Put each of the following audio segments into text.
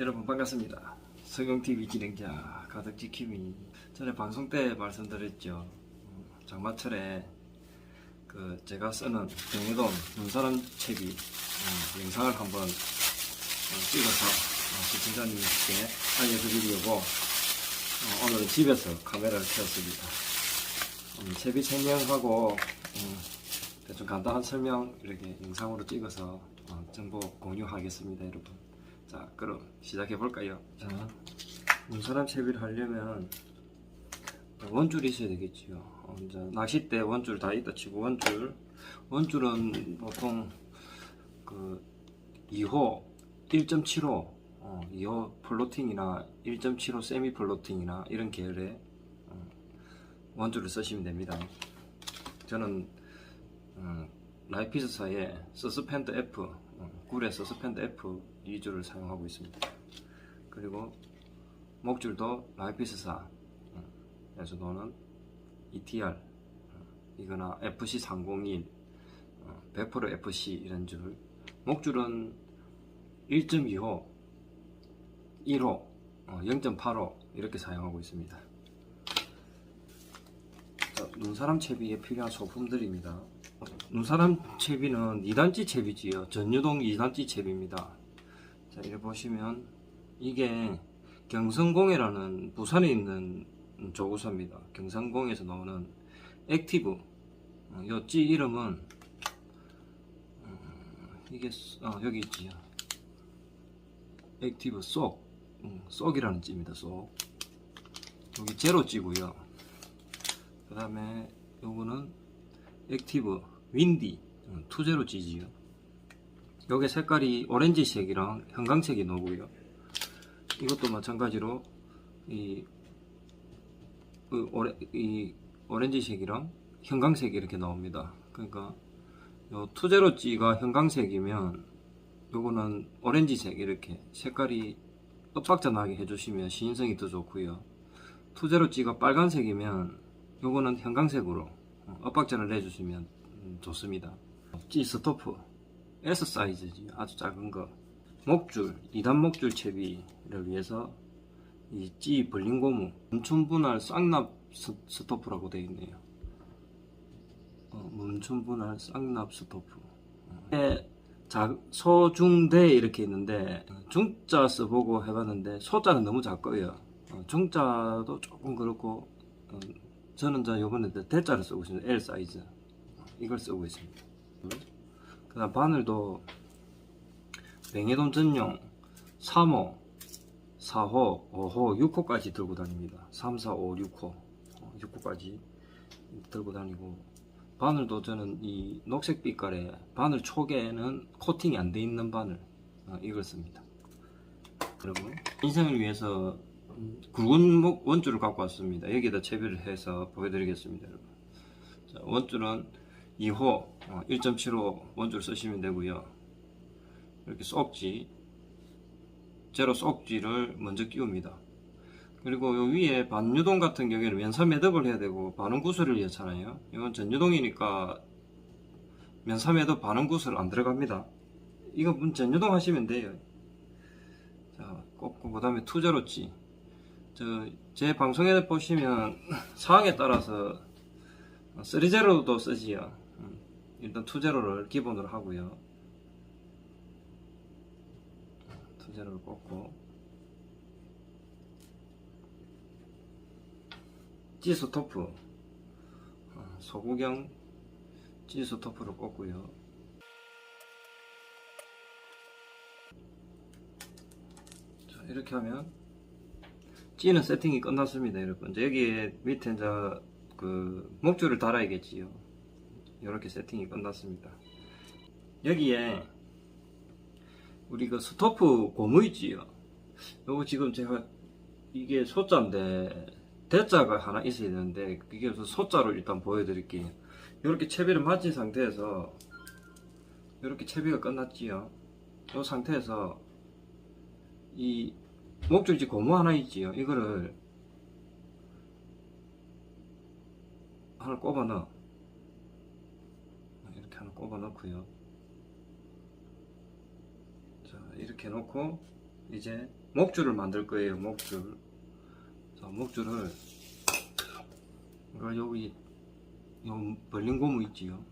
여러분 반갑습니다. 성경TV 진행자 가득지킴이 전에 방송 때 말씀드렸죠. 음, 장마철에 그 제가 쓰는 병해돈 눈사람 채비 음, 영상을 한번 어, 찍어서 어, 시청자님께 알려드리려고 어, 오늘은 집에서 카메라를 켰습니다. 음, 채비 설명하고 음, 대충 간단한 설명 이렇게 영상으로 찍어서 어, 정보 공유하겠습니다, 여러분. 자, 그럼 시작해 볼까요? 자, 눈사람 채비를 하려면 원줄이 있어야 되겠지요. 어, 이제 낚싯대 원줄 다 있다 치고 원줄, 원줄은 보통 그 2호 1.75, 어, 2호 플로팅이나 1.75 세미 플로팅이나 이런 계열의 어, 원줄을 쓰시면 됩니다. 저는 음, 라이피스사의 서스펜드 F, 어, 굴의 서스펜드 F 2줄을 사용하고 있습니다. 그리고 목줄도 라이피스사 에서 노는 ETR 어, 이거나 FC301 어, 100% FC 이런 줄 목줄은 1.25 1호 어, 0.85 이렇게 사용하고 있습니다. 자, 눈사람 채비에 필요한 소품들입니다. 눈사람 채비는 2단지 채비지요. 전유동 2단지 채비입니다. 자, 이렇게 보시면 이게 경성공예라는 부산에 있는 조구사입니다. 경상공에서 나오는 액티브. 어, 요찌 이름은 음, 이게 어, 여기 있지요. 액티브 쏙, 음, 쏙이라는 찌입니다. 쏙. 여기 제로 찌고요. 그 다음에 요거는 액티브 윈디 음, 투제로 찌지요. 여기 색깔이 오렌지색이랑 형광색이 나오고요. 이것도 마찬가지로 이, 그 오레, 이 오렌지색이랑 형광색이 이렇게 나옵니다. 그러니까 요 투제로 찌가 형광색이면 요거는 오렌지색 이렇게 색깔이 엇박자 나게 해주시면 시인성이 더 좋고요. 투제로 찌가 빨간색이면 요거는 형광색으로 어, 엇박자를 내주시면 음, 좋습니다. 찌 스토프 S 사이즈지 아주 작은 거 목줄 2단 목줄 채비를 위해서 이찌 벌린 고무 문춘 분할 쌍납 스- 스토프라고 되어 있네요. 어, 문춘 분할 쌍납 스토프. 어, 네, 자, 소중대 이렇게 있는데 중자 써보고 해봤는데 소자는 너무 작고요. 어, 중자도 조금 그렇고 어, 저는 저 요번에 대자를 쓰고 있습니다. L 사이즈 어, 이걸 쓰고 있습니다. 그 다음 바늘도 뱅에돈 전용 3호, 4호, 5호, 6호까지 들고 다닙니다. 3, 4, 5, 6호, 6호까지 들고 다니고 바늘도 저는 이 녹색 빛깔의 바늘 촉에는 코팅이 안 돼 있는 바늘 어, 이걸 씁니다. 여러분 인생을 위해서 음, 굵은 목 원줄을 갖고 왔습니다. 여기다 채비를 해서 보여드리겠습니다, 여러분. 자, 원줄은 2호 어, 1.75 원줄 쓰시면 되고요. 이렇게 쏙지 제로 쏙지를 먼저 끼웁니다. 그리고 요 위에 반유동 같은 경우에는 면사 매듭을 해야 되고 반응 구슬을 넣잖아요. 이건 전유동이니까 면사 매듭 반응 구슬 안 들어갑니다. 이거 문 전유동 하시면 돼요. 자, 꼽고 그 다음에 투제로지. 저제 방송에 보시면 사항에 따라서 3제로도 쓰지요. 음, 일단 투제로를 기본으로 하고요. 투제로를 꽂고 찌스토프 어, 소구경 찌스토프를 꽂고요. 자, 이렇게 하면 찌는 세팅이 끝났습니다, 여러분. 이제 여기에 밑에 이제 그 목줄을 달아야겠지요. 이렇게 세팅이 끝났습니다. 여기에 우리 그 스토프 고무 있지요. 요거 지금 제가 이게 소자인데 대자가 하나 있어야 되는데 그래서 소자로 일단 보여드릴게요. 이렇게 채비를 맞힌 상태에서 이렇게 채비가 끝났지요. 이 상태에서 이 목줄지 고무 하나 있지요. 이거를 하나 꼽아 넣어. 이렇게 하나 꼽아 넣고요. 자, 이렇게 놓고 이제 목줄을 만들 거예요. 목줄. 자, 목줄을 이걸 여기 요 벌린 고무 있지요.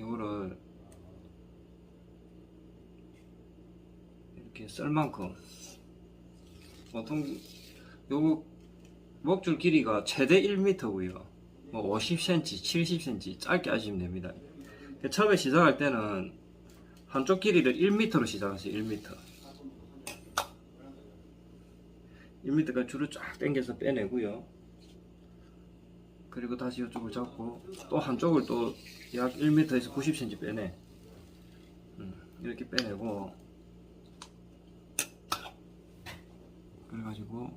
이거를 이렇게 썰 만큼 보통 요거 목줄 길이가 최대 1m고요. 뭐 50cm, 70cm 짧게 하시면 됩니다. 처음에 시작할 때는 한쪽 길이를 1m로 시작하세요. 1m. 1m까지 줄을 쫙 당겨서 빼내고요. 그리고 다시 이쪽을 잡고 또 한쪽을 또 약 1m에서 90cm 빼내. 음, 이렇게 빼내고 그래가지고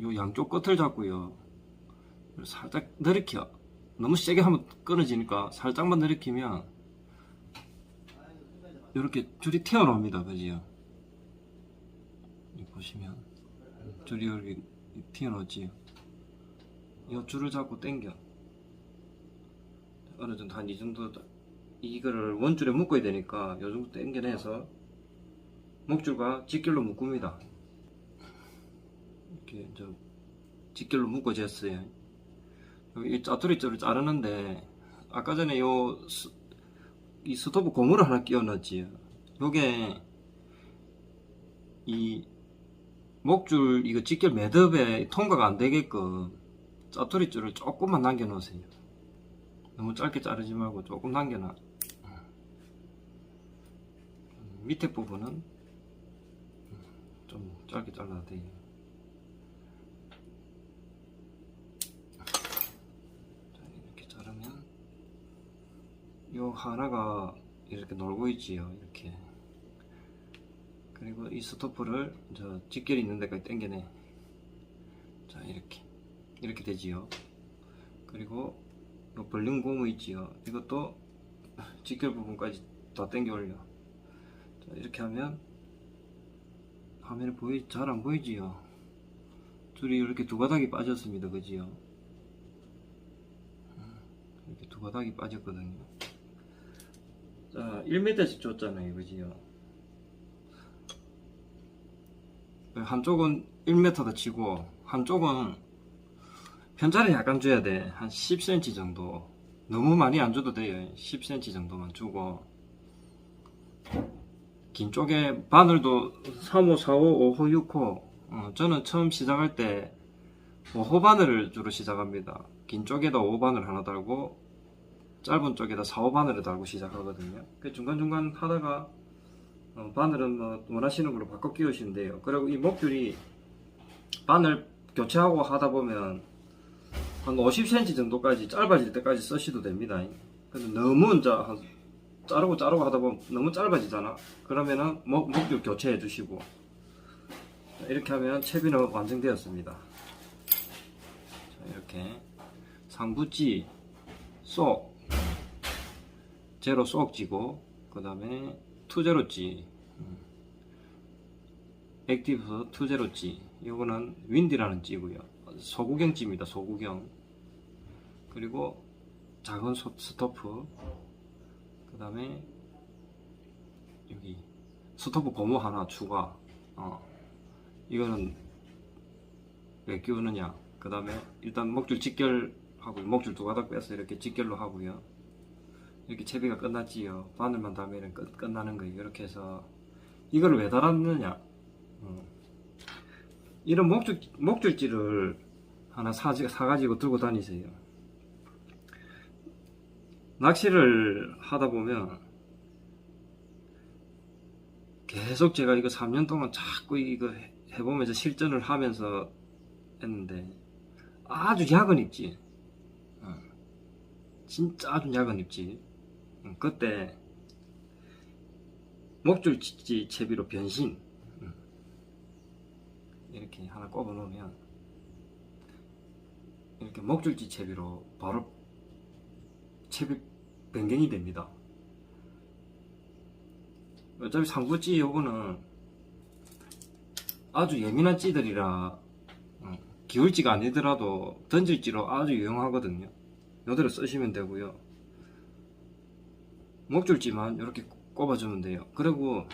요 양쪽 끝을 잡고요. 살짝 내리켜. 너무 세게 하면 끊어지니까 살짝만 내리키면 이렇게 줄이 튀어나옵니다. 그지요? 보시면 줄이 여기 튀어나오지 요. 이 줄을 잡고 당겨. 어느 정도 한 이 정도 이거를 원줄에 묶어야 되니까 이 정도 당겨내서 목줄과 직결로 묶습니다. 이렇게 저 직결로 묶어졌어요. 이 짜투리줄을 자르는데 아까 전에 요 스, 이 스토브 고무를 하나 끼워놨지요. 요게 이 목줄 이거 직결 매듭에 통과가 안 되게끔 짜투리줄을 조금만 남겨 놓으세요. 너무 짧게 자르지 말고 조금 남겨놔. 밑에 부분은 좀 짧게 잘라도 돼요. 자, 이렇게 자르면 요 하나가 이렇게 놀고 있지요. 이렇게. 그리고 이 스토프를 저 직결이 있는 데까지 당겨내. 자, 이렇게. 이렇게 되지요. 그리고 요 벌린 고무 있지요. 이것도 직결 부분까지 다 당겨 올려. 자, 이렇게 하면 화면에 보이 잘 안 보이지요. 줄이 이렇게 두 가닥이 빠졌습니다. 그지요? 음, 이렇게 두 가닥이 빠졌거든요. 자, 1m씩 줬잖아요. 그지요? 한쪽은 1m다 치고 한쪽은 편차를 약간 줘야 돼. 한 10cm 정도. 너무 많이 안 줘도 돼요. 10cm 정도만 주고. 긴 쪽에 바늘도 3호, 4호, 5호, 6호. 어, 저는 처음 시작할 때 5호 바늘을 주로 시작합니다. 긴 쪽에다 5호 바늘 하나 달고 짧은 쪽에다 4호 바늘을 달고 시작하거든요. 그 중간중간 하다가 어, 바늘은 뭐 원하시는 걸로 바꿔 끼우시면 돼요. 그리고 이 목줄이 바늘 교체하고 하다 보면 한 50cm 정도까지 짧아질 때까지 쓰셔도 됩니다. 근데 너무 이제 한 자르고 자르고 하다 보면 너무 짧아지잖아. 그러면은 목, 목줄 교체해 주시고 자, 이렇게 하면 채비는 완성되었습니다. 자, 이렇게 상부찌 쏙 제로 쏙 찌고 그 다음에 투제로찌 음. 액티브 투제로찌 이거는 윈디라는 찌고요 소구경찌입니다 소구경. 그리고 작은 소- 스토프. 그 다음에 여기 스토프 고무 하나 추가. 어. 이거는 왜 끼우느냐. 그 다음에 일단 목줄 직결하고 목줄 두 가닥 빼서 이렇게 직결로 하고요. 이렇게 채비가 끝났지요. 바늘만 달면 끝, 끝나는 거예요. 이렇게 해서 이걸 왜 달았느냐. 어. 이런 목줄, 목줄지를 하나 사, 사가지고 들고 다니세요 낚시를 하다 보면 계속 제가 이거 3년 동안 자꾸 이거 해- 해보면서 실전을 하면서 했는데 아주 약은 입지 어. 진짜 아주 약은 입지 음, 그때 목줄지 채비로 변신 음. 이렇게 하나 꼽아 놓으면 이렇게 목줄지 채비로 바로 채비 변경이 됩니다. 어차피 상부찌 요거는 아주 예민한 찌들이라 어, 기울지가 아니더라도 던질지로 아주 유용하거든요. 요대로 쓰시면 되고요. 목줄지만 이렇게 꼽아주면 돼요. 그리고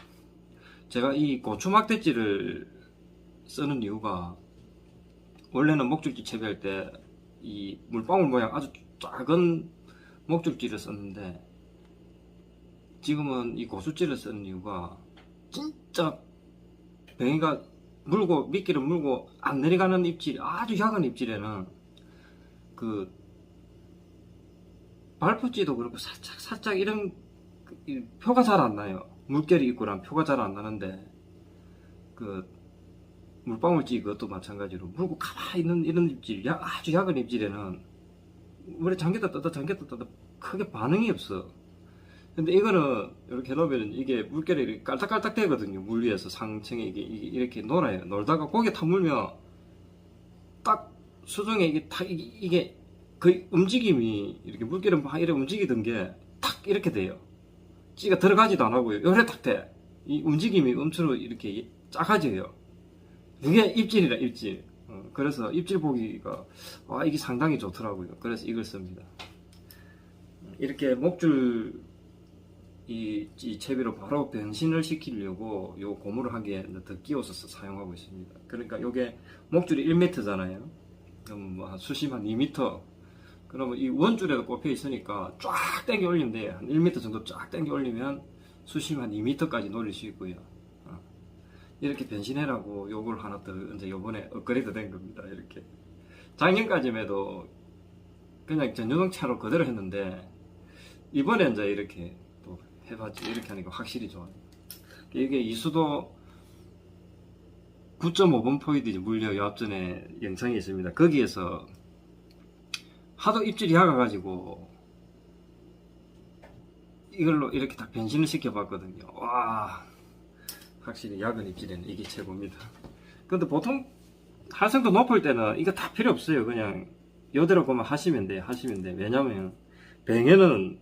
제가 이 고추 막대지를 쓰는 이유가 원래는 목줄지 채비할 때 이 물방울 모양 아주 작은 목줄지를 썼는데 지금은 이 고수지를 쓰는 이유가 진짜 병이가 물고 미끼를 물고 안 내려가는 입질 아주 작은 입질에는 그 발포지도 그렇고 살짝 살짝 이런 그- 이 표가 잘 안 나요. 물결이 있고 난 표가 잘 안 나는데 그 물방울지 그것도 마찬가지로. 물고 가만히 있는 이런 입질 야- 아주 작은 입질에는 물에 잠겼다 떴다 잠겼다 떴다 크게 반응이 없어. 근데 이거는 이렇게 해놓으면 이게 물결이 깔딱깔딱 되거든요. 물 위에서 상층에 이게, 이게 이렇게 놀아요. 놀다가 고개 탁 물면 딱 수중에 이게 탁 이게, 이게 그 움직임이 이렇게 물결이 막 이렇게 움직이던 게 탁 이렇게 돼요. 찌가 들어가지도 안 하고요 요래 탁돼이 움직임이 엄청 이렇게 작아져요 그게 입질이라 입질 어, 그래서 입질 보기가 아 이게 상당히 좋더라고요 그래서 이걸 씁니다 이렇게 목줄 이, 이 채비로 바로 변신을 시키려고 요 고무를 하기에 더 끼워서 사용하고 있습니다. 그러니까 요게 목줄이 1m잖아요. 그럼 뭐한 수심 한 2m. 그러면 이 원줄에도 꼽혀 있으니까 쫙 당겨 올리면 돼요. 한 1m 정도 쫙 당겨 올리면 수심 한 2m까지 놀릴 수 있고요. 어. 이렇게 변신해라고 요걸 하나 더 이제 요번에 업그레이드 된 겁니다. 이렇게. 작년까지만 해도 그냥 전자동차로 그대로 했는데 이번에 이제 이렇게 또 해봤지 이렇게 하니까 확실히 좋아요. 이게 이수도 9.5번 포이드 물려 요 앞전에 영상이 있습니다. 거기에서 하도 입질이 약아가지고 이걸로 이렇게 다 변신을 시켜봤거든요. 와 확실히 약은 입질에는 이게 최고입니다. 근데 보통 활성도 높을 때는 이거 다 필요 없어요. 그냥 요대로 그만 하시면 돼 하시면 돼. 왜냐면 뱅에는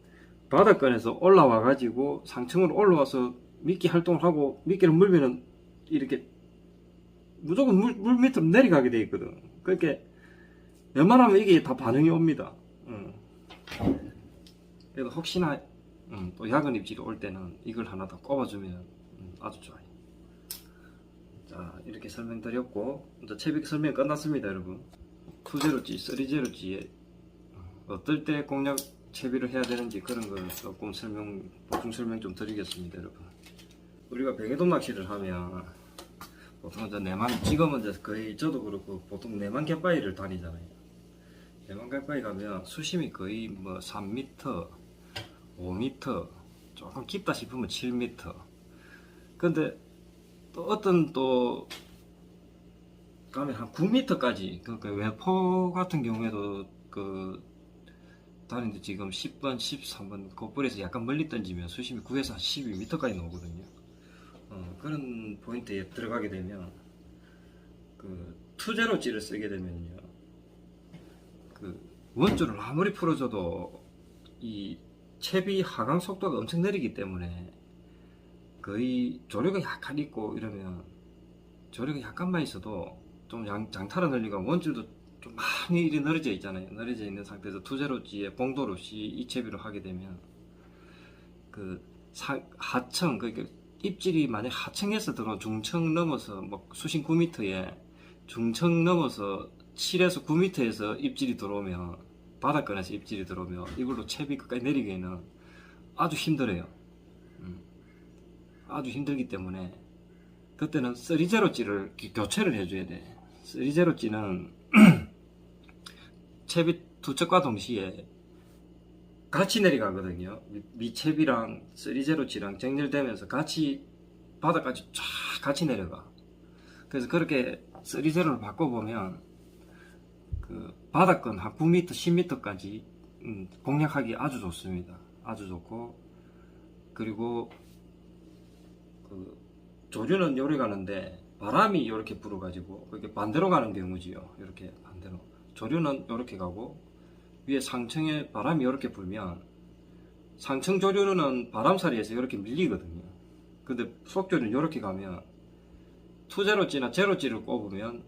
바닷권에서 올라와 가지고 상층으로 올라와서 미끼 활동을 하고 미끼를 물면은 이렇게 무조건 물, 물 밑으로 내려가게 돼 있거든. 그렇게 웬만하면 이게 다 반응이 옵니다. 응. 그래도 혹시나 음, 또 야근 입질이 올 때는 이걸 하나 더 꼽아주면 음, 아주 좋아요. 자 이렇게 설명드렸고 이제 채비 설명 끝났습니다, 여러분. 2제로지, 3제로지에 어떨 때 공략 채비를 해야 되는지 그런 걸 조금 설명, 보충 설명 좀 드리겠습니다, 여러분. 우리가 뱅에돔 낚시를 하면 보통 이제 내만 지금은 이제 거의 저도 그렇고 보통 내만 갯바위를 다니잖아요. 내만 갯바위 가면 수심이 거의 뭐 3m, 5m, 조금 깊다 싶으면 7m. 근데 또 어떤 또 가면 한 9m까지 그러니까 외포 같은 경우에도 그 다른데 지금 10번, 13번 곧불에서 약간 멀리 던지면 수심이 9에서 한 12m까지 나오거든요. 어, 그런 포인트에 들어가게 되면 그 투제로찌를 쓰게 되면요. 그 원줄을 아무리 풀어줘도 이 채비 하강 속도가 엄청 느리기 때문에 거의 조류가 약간 있고 이러면 조류가 약간만 있어도 좀 양, 장타를 늘리가 원줄도 좀 많이 이리 늘어져 있잖아요. 늘어져 있는 상태에서 투제로지에 봉돌 없이 이 채비로 하게 되면 그 사- 하청 그러니까 입질이 만약 하청에서 들어온 중청 넘어서 뭐 수심 9m에 중청 넘어서 7에서 9m에서 입질이 들어오면 바닷권에서 입질이 들어오면 이걸로 채비 끝까지 내리기에는 아주 힘들어요. 음. 아주 힘들기 때문에 그때는 3제로찌를 교체를 해줘야 돼. 3제로찌는 채비 두 척과 동시에 같이 내려가거든요. 미- 미채비랑 3제로찌랑 정렬되면서 같이 바닥까지 쫙 같이 내려가. 그래서 그렇게 3제로를 바꿔보면 그 바닥권 한 9m, 10m까지 음, 공략하기 아주 좋습니다. 아주 좋고 그리고 그 조류는 요래 가는데 바람이 이렇게 불어가지고 이렇게 반대로 가는 경우지요. 이렇게 반대로 조류는 이렇게 가고 위에 상층에 바람이 이렇게 불면 상층 조류는 바람사리에서 이렇게 밀리거든요. 근데 속조류는 이렇게 가면 투제로찌나 제로찌를 꼽으면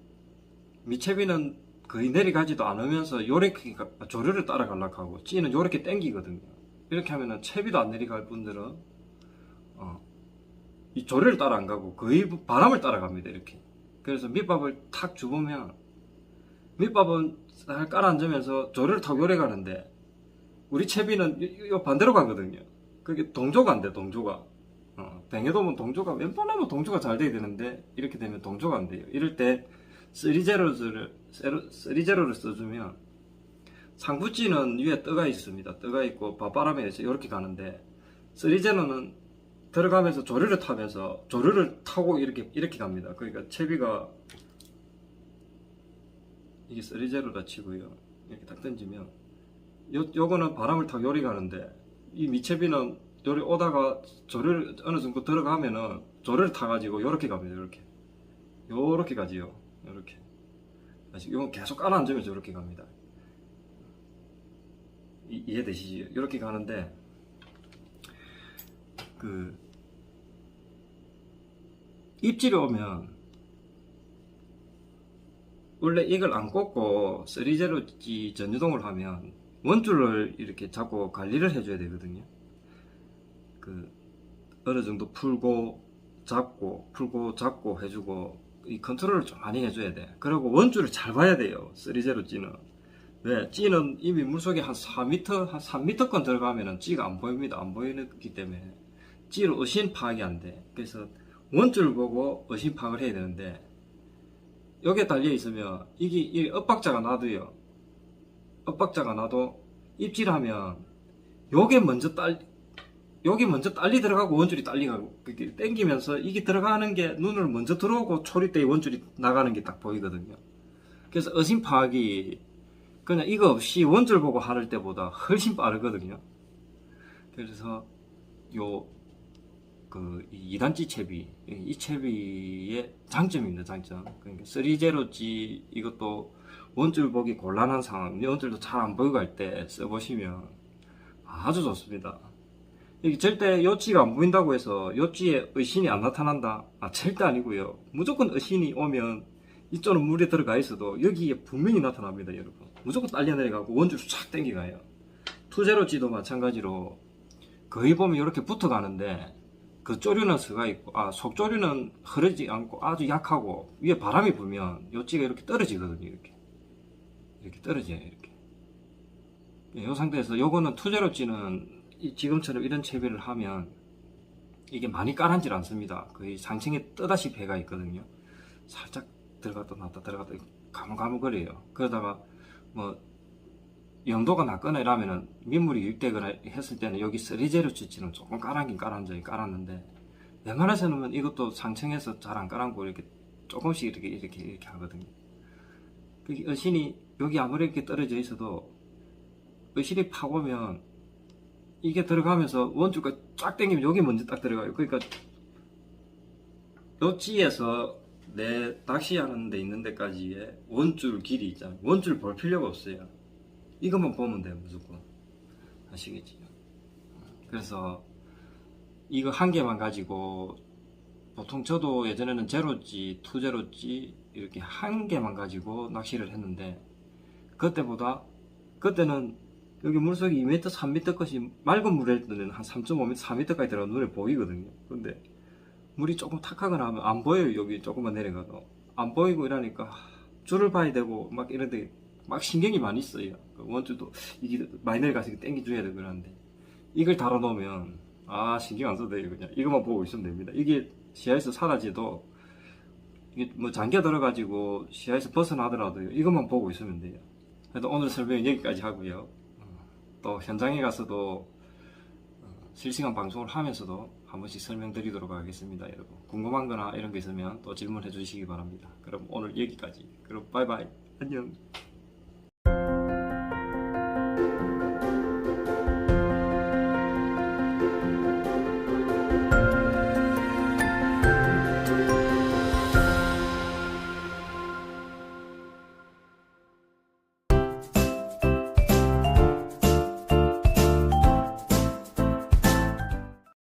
미채비는 거의 내려가지도 않으면서 요렇게 가- 조류를 따라가려고 하고 찌는 요렇게 땡기거든요. 이렇게 하면은 채비도 안 내려갈 분들은 어, 이 조례를 따라 안 가고 거의 바람을 따라갑니다 이렇게. 그래서 밑밥을 탁 주보면 밑밥은 잘 깔아 앉으면서 조례를 타고 요래 가는데 우리 채비는 이- 이 반대로 가거든요. 그게 동조가 안돼 동조가. 어, 뱅에도면 동조가 웬만하면 동조가 잘 돼야 되는데 이렇게 되면 동조가 안 돼요. 이럴 때 3제로를 3제로를 써주면 상부찌는 위에 떠가 있습니다. 떠가 있고 바바람에 이렇게 가는데 3제로는 들어가면서 조류를 타면서 조류를 타고 이렇게 이렇게 갑니다. 그러니까 채비가 이게 3제로 다 치고요. 이렇게 딱 던지면 요 요거는 바람을 타고 요리 가는데 이 미채비는 요리 오다가 조류를 어느 정도 들어가면은 조류를 타가지고 요렇게 갑니다. 요렇게 요렇게 가지요. 요렇게 이건 계속 깔아앉으면서 요렇게 갑니다. 이, 이해되시죠? 이렇게 가는데 그 입질이 오면 원래 이걸 안 꽂고 3제로지 전유동을 하면 원줄을 이렇게 잡고 관리를 해줘야 되거든요. 그 어느 정도 풀고 잡고 풀고 잡고 해주고 이 컨트롤을 좀 많이 해줘야 돼. 그리고 원줄을 잘 봐야 돼요. 3제로지는. 왜? 찌는 이미 물속에 한 4m, 한 3m권 들어가면은 찌가 안 보입니다. 안 보이기 때문에 찌로 어신 파악이 안 돼. 그래서 원줄 보고 어신 파악을 해야 되는데 여기에 달려 있으면 이게 이 엇박자가 나도요. 엇박자가 나도 입질하면 요게 먼저 딸 여기 먼저 딸리 들어가고 원줄이 딸리 가고 그렇게 땡기면서 이게 들어가는 게 눈을 먼저 들어오고 초리대에 원줄이 나가는 게 딱 보이거든요. 그래서 어신 파악이 그냥 이거 없이 원줄 보고 하를 때보다 훨씬 빠르거든요. 그래서 요, 그, 2단지 채비, 이 채비의 장점입니다, 장점. 그러니까 3제로지 이것도 원줄 보기 곤란한 상황, 원줄도 잘 안 보이고 할 때 써보시면 아주 좋습니다. 이게 절대 요치가 안 보인다고 해서 요치에 의신이 안 나타난다? 아, 절대 아니고요. 무조건 의신이 오면 이쪽은 물에 들어가 있어도 여기에 분명히 나타납니다, 여러분. 무조건 딸려 내려가고 원줄을 쫙 당겨가요. 투제로지도 마찬가지로 거의 보면 이렇게 붙어 가는데 그 쪼류는 서가 있고, 아, 속쪼류는 흐르지 않고 아주 약하고 위에 바람이 불면 요찌가 이렇게 떨어지거든요, 이렇게. 이렇게 떨어져요, 이렇게. 이 상태에서 요거는 투제로지는 이 지금처럼 이런 채비를 하면 이게 많이 깔아앉질 않습니다. 거의 상층에 떠다시 배가 있거든요. 살짝 들어갔다 놨다 들어갔다 가물가물거려요. 그러다가 뭐 영도가 낮거나 이러면은 민물이 유입되거나 했을 때는 여기 쓰리제로 치치는 조금 깔아긴 깔아앉아요. 깔았는데 웬만해서는 이것도 상층에서 잘 안 깔아고 이렇게 조금씩 이렇게 이렇게 이렇게 하거든요. 그 어신이 여기 아무리 이렇게 떨어져 있어도 어신이 파고면 이게 들어가면서 원줄까 쫙 당기면 여기 먼저 딱 들어가요. 그러니까 요 찌에서 내 낚시하는 데 있는 데까지의 원줄 길이 있잖아요. 원줄 볼 필요가 없어요. 이것만 보면 돼요, 무조건. 아시겠지요? 그래서 이거 한 개만 가지고 보통 저도 예전에는 제로지, 투제로지 이렇게 한 개만 가지고 낚시를 했는데 그때보다 그때는 여기 물속이 2m, 3m 것이 맑은 물일 때는 한 3.5m, 4m까지 들어가 눈에 보이거든요. 근데 물이 조금 탁하거나 하면 안 보여요. 여기 조금만 내려가도. 안 보이고 이러니까 줄을 봐야 되고 막 이런데 막 신경이 많이 써요. 그 원줄도 이게 많이 내려가서 땡겨줘야 되고 그러는데 이걸 달아놓으면 아 신경 안 써도 돼요. 그냥 이것만 보고 있으면 됩니다. 이게 시야에서 사라지도 이게 뭐 잠겨 들어가지고 시야에서 벗어나더라도 이것만 보고 있으면 돼요. 그래도 오늘 설명은 여기까지 하고요. 어, 또 현장에 가서도 어, 실시간 방송을 하면서도 한 번씩 설명드리도록 하겠습니다, 여러분. 궁금한 거나 이런 게 있으면 또 질문해 주시기 바랍니다. 그럼 오늘 여기까지. 그럼 바이바이. 안녕.